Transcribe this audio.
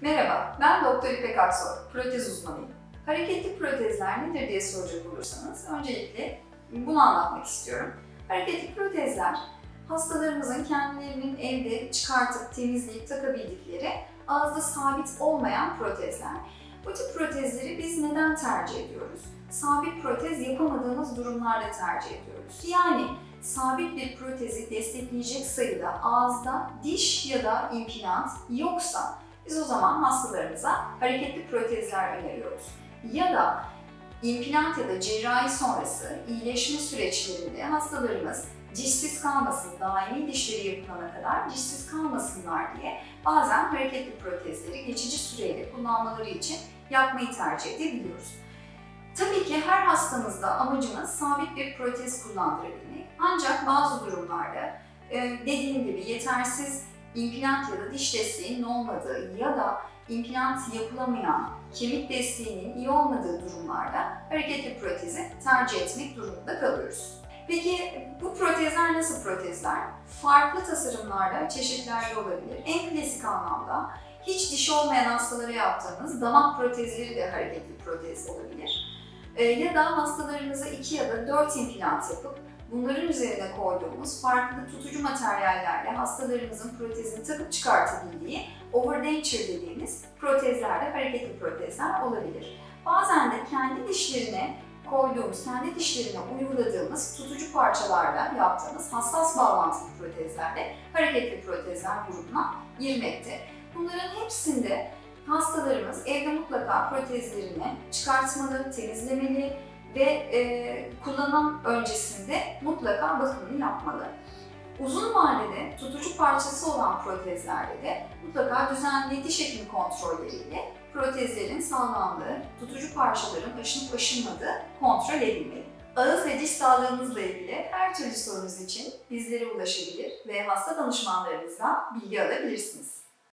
Merhaba, ben Doktor İpek Aksoy, protez uzmanıyım. Hareketli protezler nedir diye soracak olursanız öncelikle bunu anlatmak istiyorum. Hareketli protezler hastalarımızın kendilerinin evde çıkartıp temizleyip takabildikleri ağızda sabit olmayan protezler. Bu tip protezleri biz neden tercih ediyoruz? Sabit protez yapamadığımız durumlarda tercih ediyoruz. Yani sabit bir protezi destekleyecek sayıda ağızda diş ya da implant yoksa biz o zaman hastalarımıza hareketli protezler öneriyoruz. Ya da implant ya da cerrahi sonrası iyileşme süreçlerinde hastalarımız dişsiz kalmasın, daimi dişleri yapılana kadar dişsiz kalmasınlar diye bazen hareketli protezleri geçici süreyle kullanmaları için yapmayı tercih edebiliyoruz. Tabii ki her hastamızda amacımız sabit bir protez kullandırabilmek. Ancak bazı durumlarda dediğim gibi yetersiz implant ya da diş desteğinin olmadığı ya da implant yapılamayan kemik desteğinin iyi olmadığı durumlarda hareketli protezi tercih etmek durumunda kalıyoruz. Peki bu protezler nasıl protezler? Farklı tasarımlarda, çeşitlerde olabilir. En klasik anlamda hiç dişi olmayan hastalara yaptığımız damak protezleri de hareketli protez olabilir. Ee, ya da hastalarımıza 2 ya da 4 implant yapıp bunların üzerine koyduğumuz farklı tutucu materyallerle hastalarımızın protezini takıp çıkartabildiği overdenture dediğimiz protezlerde hareketli protezler olabilir. Bazen de kendi dişlerine koyduğumuz, kendi dişlerine uyguladığımız tutucu parçalarla yaptığımız hassas bağlantılı protezlerle hareketli protezler grubuna girmekte. Bunların hepsinde hastalarımız evde mutlaka protezlerini çıkartmalı, temizlemeli ve e, kullanım öncesinde mutlaka bakımını yapmalı. Uzun vadede tutucu parçası olan protezlerde de mutlaka düzenli diş hekimi kontrolleriyle protezlerin sağlamlığı, tutucu parçaların aşınıp aşınmadığı kontrol edilmeli. Ağız ve diş sağlığınızla ilgili her türlü sorunuz için bizlere ulaşabilir ve hasta danışmanlarınızdan bilgi alabilirsiniz.